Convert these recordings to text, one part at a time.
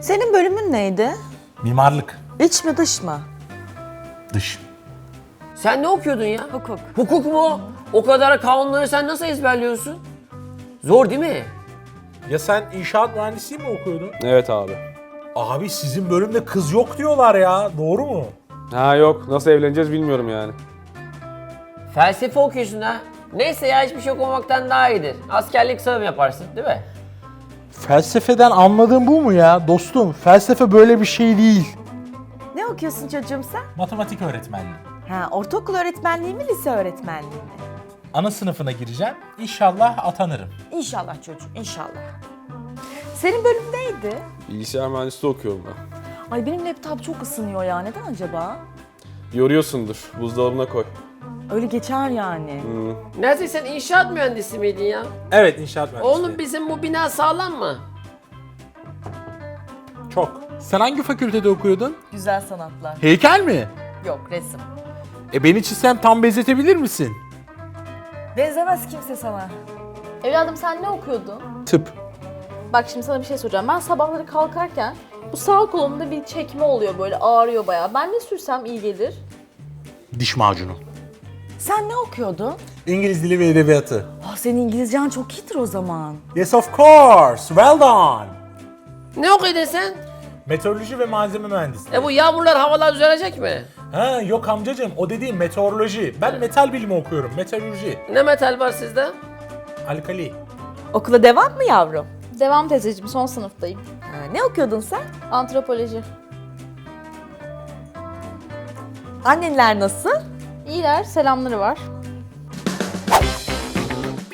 Senin bölümün neydi? Mimarlık. İç mi dış mı? Dış. Sen ne okuyordun ya? Hukuk. Hukuk mu? O kadar kanunları sen nasıl ezberliyorsun? Zor değil mi? Ya sen inşaat mühendisliği mi okuyordun? Evet abi. Abi sizin bölümde kız yok diyorlar ya. Doğru mu? Ha yok nasıl evleneceğiz bilmiyorum yani. Felsefe okuyorsun ha. Neyse ya hiçbir şey okumamaktan daha iyidir. Askerlik sınavı yaparsın değil mi? Felsefeden anladığın bu mu ya? Dostum felsefe böyle bir şey değil. Ne okuyorsun çocuğum sen? Matematik öğretmenliği. Ha, ortaokul öğretmenliği mi, lise öğretmenliği mi? Ana sınıfına gireceğim. İnşallah atanırım. İnşallah çocuğum, inşallah. Senin bölüm neydi? Bilgisayar mühendisliği okuyorum ben. Ay benim laptop çok ısınıyor ya. Neden acaba? Yoruyorsundur. Buzdolabına koy. Öyle geçer yani. Neredeyse sen inşaat mühendisi miydin ya? Evet inşaat mühendisliği. Oğlum bizim bu bina sağlam mı? Çok. Sen hangi fakültede okuyordun? Güzel sanatlar. Heykel mi? Yok, resim. E beni çizsem tam benzetebilir misin? Benzemez kimse sana. Evladım sen ne okuyordun? Tıp. Bak şimdi sana bir şey soracağım. Ben sabahları kalkarken bu sağ kolumda bir çekme oluyor böyle ağrıyor bayağı. Ben ne sürsem iyi gelir? Diş macunu. Sen ne okuyordun? İngiliz dili ve edebiyatı. Ah senin İngilizcen çok iyidir o zaman. Yes of course. Well done. Ne okuyordun sen? Meteoroloji ve malzeme mühendisliği. E bu yağmurlar havalar düzelecek mi? Ha yok amcacığım o dediğim meteoroloji. Ben metal bilimi okuyorum. Meteoroloji. Ne metal var sizde? Alkali. Okula devam mı yavrum? Devam teyzeciğim son sınıftayım. Ha, ne okuyordun sen? Antropoloji. Annenler nasıl? İyiler, selamları var.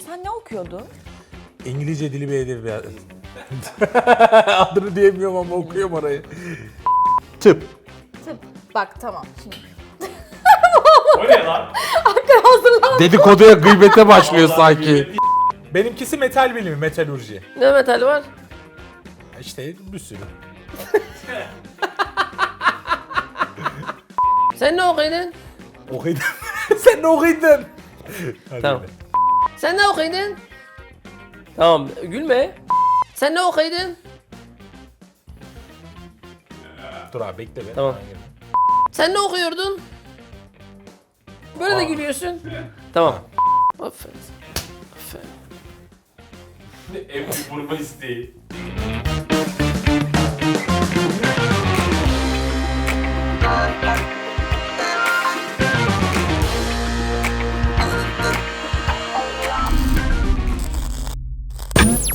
Sen ne okuyordun? İngilizce dili ve edebiyatı. Adını diyemiyorum ama okuyorum orayı. Tıp. Tıp. Bak tamam şimdi. Dedikoduya gıybete başlıyor sanki. Benimkisi metal bilimi, metalurji. Ne metal var? İşte bir sürü. Sen ne okuyordun? Okuydun. Sen ne okuydun? Hadi Tamam. Sen ne okuyordun? Tamam gülme. Sen ne okuyordun? Dur abi bekle be. Tamam. Sen ne okuyordun? Böyle de gülüyorsun. Tamam. Aferin. Aferin. En büyük vurma isteği.